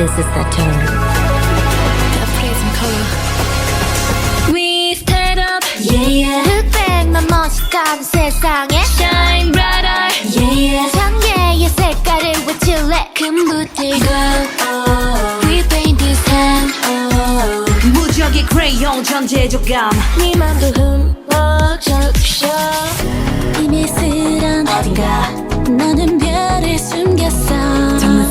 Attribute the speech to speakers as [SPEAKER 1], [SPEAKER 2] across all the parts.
[SPEAKER 1] This is the tune.
[SPEAKER 2] Play some color. We stand up,
[SPEAKER 3] yeah yeah 흑백만 멋있다는 세상에
[SPEAKER 2] shine brighter.
[SPEAKER 3] yeah yeah 장애의 색깔을 외칠래 금붙들고 We paint this town
[SPEAKER 4] 무적의 크레용 전제조감
[SPEAKER 3] 네 맘도 흠뻑 적셔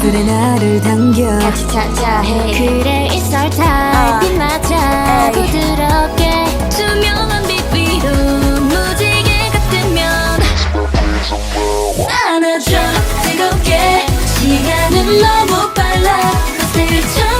[SPEAKER 4] 정막들의 나를 당겨.
[SPEAKER 3] 같이 찾아 해. 그래 it's our time. 빛 맞아 부드럽게
[SPEAKER 2] 투명한 빛 위로 무지개 같으면
[SPEAKER 3] 안아줘. 뜨겁게 시간은 너무 빨라. 헛들처럼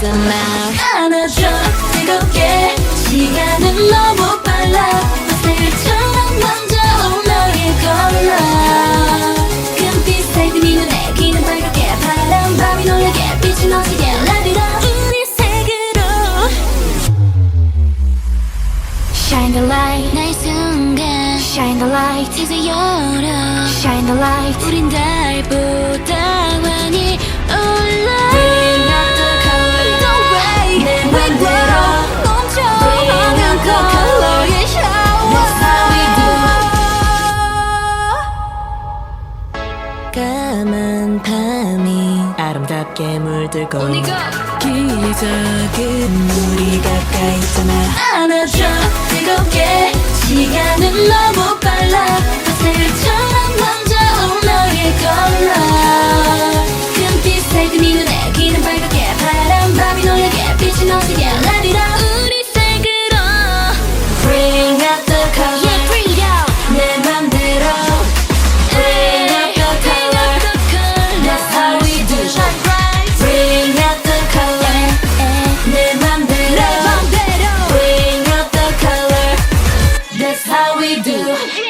[SPEAKER 1] my prism
[SPEAKER 3] 안아줘. 뜨겁게 시간은 너무 빨라. 헛들처럼 넘쳐온 너의 컬러. 금빛색 네 눈에 기는 빨갛게 바람 밤이 놀라게 빛이 it up 우리 색으로 Shine the light 날 순간. Shine the light 이제 열어. Shine the light 우린 달보
[SPEAKER 1] 까만 밤이 아름답게 물들고
[SPEAKER 4] 기적은 우리 가까이 있잖아.
[SPEAKER 3] 안아줘. 뜨겁게 시간은 헛들처럼 we do.